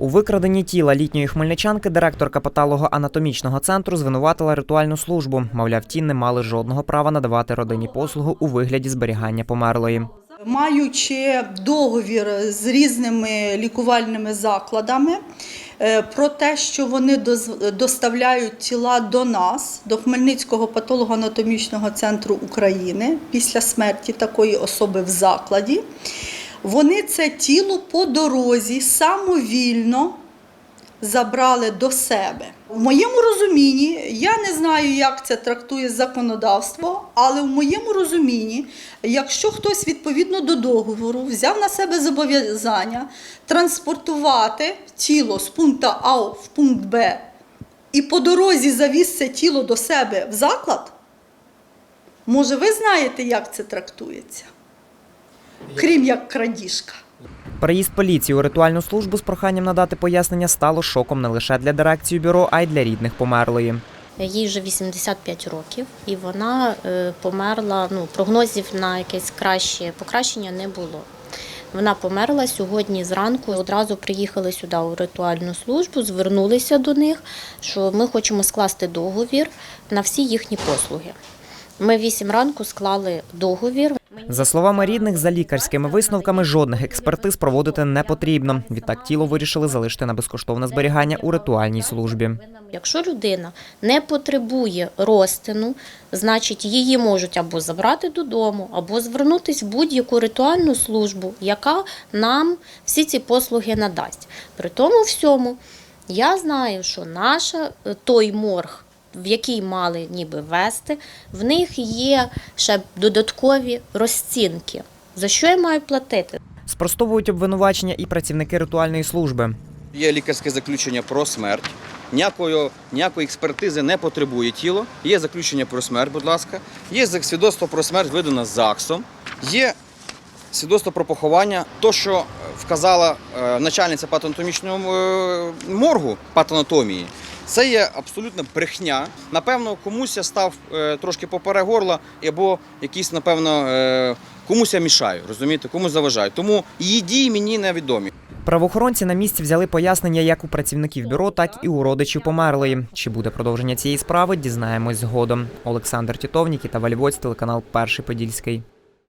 У викраденні тіла літньої хмельничанки директорка патологоанатомічного центру звинуватила ритуальну службу. Мовляв, ті не мали жодного права надавати родині послугу у вигляді зберігання померлої. Маючи договір з різними лікувальними закладами е, про те, що вони доставляють тіла до нас, до Хмельницького патологоанатомічного центру України після смерті такої особи в закладі, вони це тіло по дорозі самовільно забрали до себе. В моєму розумінні, я не знаю, як це трактує законодавство, але в моєму розумінні, якщо хтось відповідно до договору взяв на себе зобов'язання транспортувати тіло з пункту А в пункт Б і по дорозі завіз це тіло до себе в заклад, може, ви знаєте, як це трактується? Крім як крадіжка. Приїзд поліції у ритуальну службу з проханням надати пояснення стало шоком не лише для дирекції бюро, а й для рідних померлої. Їй вже 85 років, і вона е, померла. Ну, прогнозів на якесь краще покращення не було. Вона померла сьогодні зранку. Одразу приїхали сюди у ритуальну службу, звернулися до них, що ми хочемо скласти договір на всі їхні послуги. Ми вісім ранку склали договір. За словами рідних, за лікарськими висновками жодних експертиз проводити не потрібно. Відтак тіло вирішили залишити на безкоштовне зберігання у ритуальній службі. Якщо людина не потребує розтину, значить її можуть або забрати додому, або звернутися в будь-яку ритуальну службу, яка нам всі ці послуги надасть. При тому всьому я знаю, що наша е, той морг, в який мали ніби вести, в них є ще додаткові розцінки. За що я маю платити? Спростовують обвинувачення і працівники ритуальної служби. Є лікарське заключення про смерть. Ніякої, ніякої експертизи не потребує тіло. Є заключення про смерть, будь ласка. Є свідоцтво про смерть видано ЗАГСом. Є свідоцтво про поховання. То, що е, вказала е, начальниця патанатомічного е, моргу патанатомії, це є абсолютна брехня. Напевно, комусь я став е, трошки поперек горла, або якісь, напевно, е, комусь я мішаю, розумієте, комусь заважаю. Тому її дії мені невідомі. Правоохоронці на місці взяли пояснення як у працівників бюро, так і у родичів померлої. Чи буде продовження цієї справи, дізнаємось згодом. Олександр Тітов, Нікіта Вальвоць, телеканал Перший Подільський.